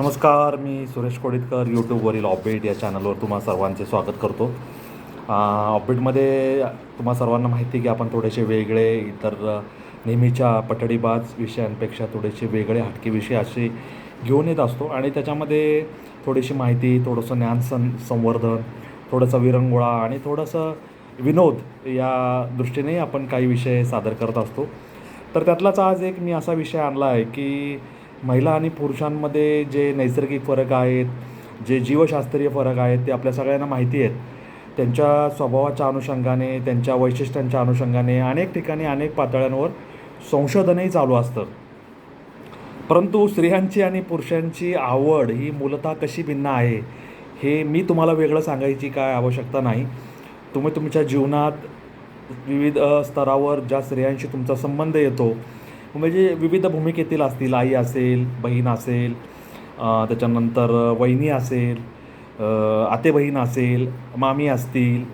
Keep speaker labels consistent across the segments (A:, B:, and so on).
A: नमस्कार मी सुरेश कोडितकर यूट्यूबवरील ऑपडेट या चॅनलवर तुम्हा सर्वांचे स्वागत करतो. ऑपडेटमध्ये तुम्हा सर्वांना माहिती आहे की आपण थोडेसे वेगळे इतर नेहमीच्या पटडीबाज विषयांपेक्षा थोडेसे वेगळे हटके विषय असे घेऊन येत असतो. आणि त्याच्यामध्ये थोडीशी माहिती थोडंसं ज्ञान सं संवर्धन थोडंसं विरंगुळा आणि थोडंसं विनोद या दृष्टीने आपण काही विषय सादर करत असतो. तर त्यातलाच आज एक मी असा विषय आणला आहे की महिला आणि पुरुषांमध्ये जे नैसर्गिक फरक आहेत जे जीवशास्त्रीय फरक आहेत ते आपल्या सगळ्यांना माहिती आहेत. त्यांच्या स्वभावाच्या अनुषंगाने त्यांच्या वैशिष्ट्यांच्या अनुषंगाने अनेक ठिकाणी अनेक पातळ्यांवर संशोधनही चालू असतं. परंतु स्त्रियांची आणि पुरुषांची आवड ही मूलतः कशी भिन्न आहे हे मी तुम्हाला वेगळं सांगायची काय आवश्यकता नाही. तुम्ही तुमच्या जीवनात विविध स्तरावर ज्या स्त्रियांशी तुमचा संबंध येतो म्हणजे विविध भूमिकेतील असतील आई असेल बहीण असेल त्याच्यानंतर वहिनी असेल आते बहीण असेल मामी असतील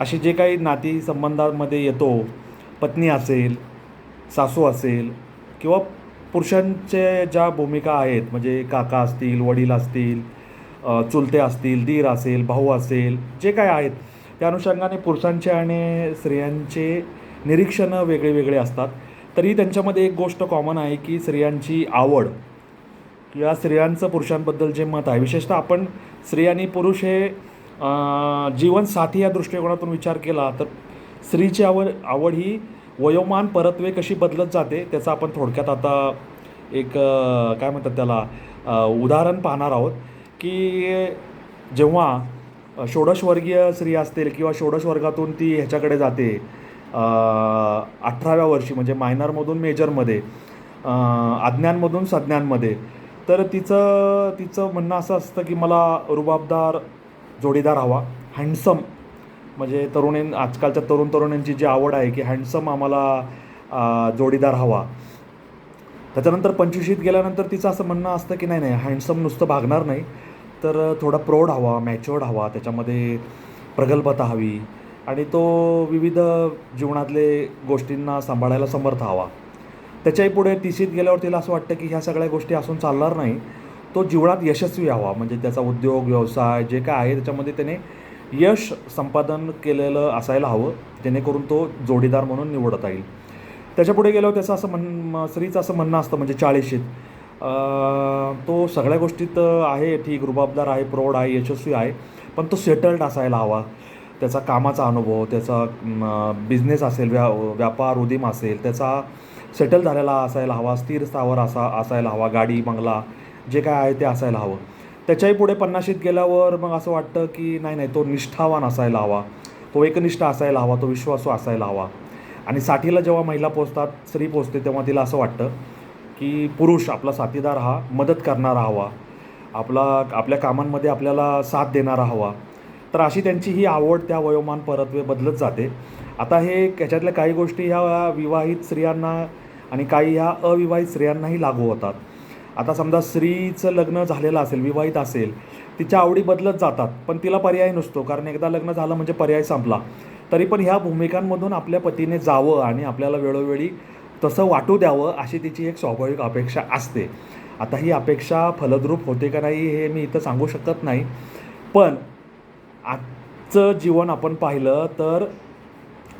A: असे जे काही नाती संबंधांमध्ये येतो पत्नी असेल सासू असेल किंवा पुरुषांचे ज्या भूमिका आहेत म्हणजे काका असतील वडील असतील चुलते असतील दीर असेल भाऊ असेल जे काय आहेत त्या अनुषंगाने पुरुषांचे आणि स्त्रियांचे निरीक्षणं वेगळे वेगळे असतात. तरी त्यांच्यामध्ये एक गोष्ट कॉमन आहे की स्त्रियांची आवड किंवा स्त्रियांचं पुरुषांबद्दल जे मत आहे. विशेषतः आपण स्त्री आणि पुरुष हे अं, जीवनसाथी या दृष्टिकोनातून विचार केला तर स्त्रीची आवड आवड ही वयोमान परत्वे कशी बदलत जाते त्याचा आपण थोडक्यात आता एक काय म्हणतात त्याला उदाहरण पाहणार आहोत की जेव्हा षोडशवर्गीय स्त्री असतील किंवा षोडश वर्गातून ती ह्याच्याकडे जाते अठराव्या वर्षी म्हणजे मायनरमधून मेजरमध्ये आज्ञांमधून संज्ञांमध्ये तर तिचं तिचं म्हणणं असं असतं की मला रुबाबदार जोडीदार हवा हँडसम. म्हणजे तरुणीं आजकालच्या तरुण तरुणींची जी आवड आहे की हँडसम आम्हाला जोडीदार हवा. त्याच्यानंतर पंचवीशीत गेल्यानंतर तिचं असं म्हणणं असतं की नाही नाही हँडसम नुसतं भागणार नाही. तर थोडा प्रौढ हवा मॅच्युअर्ड हवा त्याच्यामध्ये प्रगल्भता हवी. आणि तो विविध जीवनातले गोष्टींना सांभाळायला समर्थ हवा. त्याच्याही पुढे तिशीत गेल्यावर तिला असं वाटतं की ह्या सगळ्या गोष्टी असून चालणार नाही. तो जीवनात यशस्वी हवा म्हणजे त्याचा उद्योग व्यवसाय जे काय आहे त्याच्यामध्ये त्याने यश संपादन केलेलं असायला हवं. जेणेकरून तो जोडीदार म्हणून निवडता येईल. त्याच्यापुढे गेल्यावर त्याचं असं म्हण स्त्रीचं असं म्हणणं असतं म्हणजे चाळीशीत. तो सगळ्या गोष्टीत आहे ठीक रुबाबदार आहे प्रौढ आहे यशस्वी आहे. पण तो सेटल्ड असायला हवा. त्याचा कामाचा अनुभव त्याचा बिझनेस असेल व्या व्यापार उदिम असेल त्याचा सेटल झालेला असायला हवा स्थिर स्थावर असा असायला हवा गाडी बंगला जे काय आहे ते असायला हवं. त्याच्याही पुढे पन्नाशीत गेल्यावर मग असं वाटतं की नाही नाही तो निष्ठावान असायला हवा. तो एकनिष्ठ असायला हवा तो विश्वासू असायला हवा. आणि साठीला जेव्हा महिला पोचतात स्त्री पोचते तेव्हा तिला असं वाटतं की पुरुष आपला साथीदार हा मदत करणारा हवा. आपला आपल्या कामांमध्ये आपल्याला साथ देणारा हवा. तर अशी त्यांची ही आवड त्या वयोमान परत्वे बदलत जाते. आता हे याच्यातल्या काही गोष्टी ह्या विवाहित स्त्रियांना आणि काही ह्या अविवाहित स्त्रियांनाही लागू होतात. आता समजा स्त्रीचं लग्न झालेलं असेल विवाहित असेल तिच्या आवडी बदलत जातात पण तिला पर्याय नसतो. कारण एकदा लग्न झालं म्हणजे पर्याय संपला. तरी पण ह्या भूमिकांमधून आपल्या पतीने जावं आणि आपल्याला वेळोवेळी तसं वाटू द्यावं अशी तिची एक स्वाभाविक अपेक्षा असते. आता ही अपेक्षा फलद्रूप होते का नाही हे मी इथं सांगू शकत नाही. पण आजचं जीवन आपण पाहिलं तर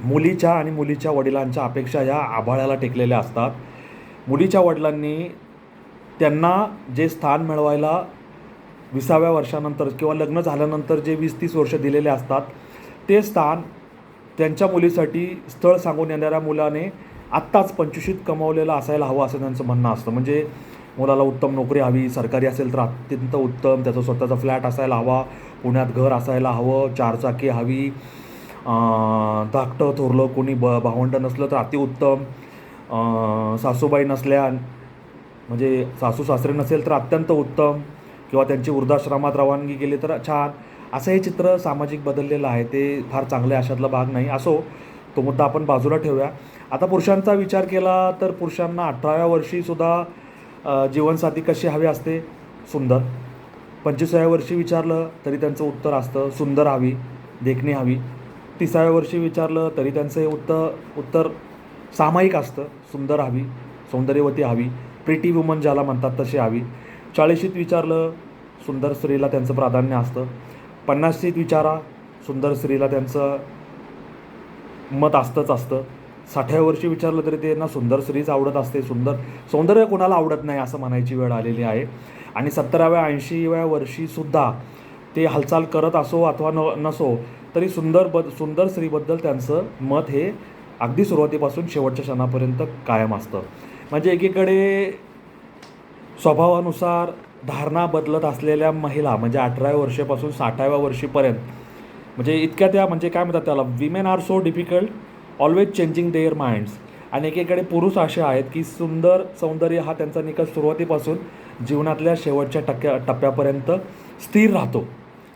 A: मुलीच्या आणि मुलीच्या वडिलांच्या अपेक्षा ह्या आभाळ्याला टेकलेल्या असतात. मुलीच्या वडिलांनी त्यांना जे स्थान मिळवायला विसाव्या वर्षानंतर किंवा लग्न झाल्यानंतर जे वीस तीस वर्ष दिलेले असतात ते स्थान त्यांच्या मुलीसाठी स्थळ सांगून येणाऱ्या मुलाने आत्ताच पंचवीशीत कमावलेलं असायला हवं असं त्यांचं म्हणणं असतं. म्हणजे मुलाला उत्तम नोकरी हवी सरकारी असेल तर अत्यंत उत्तम त्याचा स्वतःचा फ्लॅट असायला हवा पुण्यात घर असायला हवं चारचाकी हवी धाकटं थोरलं कोणी ब भावंडं नसलं तर अतिउत्तम. सासूबाई नसल्या म्हणजे सासू सासरे नसेल तर अत्यंत उत्तम. किंवा त्यांची वृद्धाश्रमात रवानगी केली तर छान. असं हे चित्र सामाजिक बदललेलं आहे. ते फार चांगलं अशातला भाग नाही. असो तो मुद्दा आपण बाजूला ठेवूया. आता पुरुषांचा विचार केला तर पुरुषांना अठराव्या वर्षीसुद्धा जीवनसाथी कशी हवी असते? सुंदर. पंचवीसाव्या वर्षी विचारलं तरी त्यांचं उत्तर असतं सुंदर हवी देखणी हवी. तिसाव्या वर्षी विचारलं तरी त्यांचं हे उत्तर उत्तर सामायिक असतं सुंदर हवी सौंदर्यवती हवी प्रिटी वुमन ज्याला म्हणतात तशी हवी. चाळीशीत विचारलं सुंदर स्त्रीला त्यांचं प्राधान्य असतं. पन्नाशीत विचारा सुंदर स्त्रीला त्यांचं मत असतंच असतं. साठव्या वर्षी विचारलं तरी त्यांना सुंदर स्त्रीच आवडत असते सुंदर सौंदर्य कोणाला आवडत नाही असं म्हणायची वेळ आलेली आहे. आणि सत्तराव्या ऐंशीव्या वर्षीसुद्धा ते हालचाल करत असो अथवा न नसो तरी सुंदर बद सुंदर स्त्रीबद्दल त्यांचं मत हे अगदी सुरुवातीपासून शेवटच्या क्षणापर्यंत कायम असतं. म्हणजे एकीकडे स्वभावानुसार धारणा बदलत असलेल्या महिला म्हणजे अठराव्या वर्षापासून साठाव्या वर्षीपर्यंत म्हणजे इतक्या त्या म्हणजे काय म्हणतात त्याला women are so difficult always changing their minds आणि एकीकडे पुरुष असे आहेत की सुंदर सौंदर्य हा त्यांचा निकष सुरुवातीपासून जीवनातल्या शेवटच्या टक्क्या टप्प्यापर्यंत स्थिर राहतो.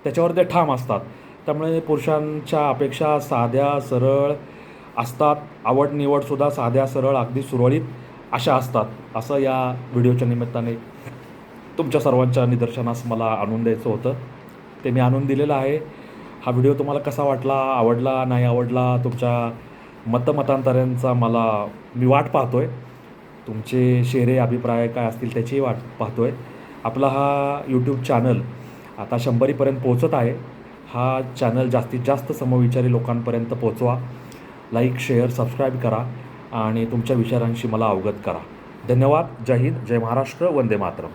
A: त्याच्यावर ते ठाम असतात. त्यामुळे पुरुषांच्या अपेक्षा साध्या सरळ असतात. आवड निवडसुद्धा साध्या सरळ अगदी सुरळीत अशा असतात. असं या व्हिडिओच्या निमित्ताने तुमच्या सर्वांच्या निदर्शनास मला आणून द्यायचं होतं. ते मी आणून दिलेलं आहे. हा व्हिडिओ तुम्हाला कसा वाटला? आवडला? नाही आवडला? तुमच्या मतमतांतरांचा मला मी वाट पाहतो आहे तुमचे शेरे अभिप्राय काय असतील त्याचीही वाट पाहतो आहे आपला हा यूट्यूब चॅनल आता शंभरीपर्यंत पोहोचत आहे. हा चॅनल जास्तीत जास्त समविचारी लोकांपर्यंत पोचवा लाईक शेअर सबस्क्राईब करा आणि तुमच्या विचारांशी मला अवगत करा. धन्यवाद. जय हिंद. जय महाराष्ट्र. वंदे मातरम.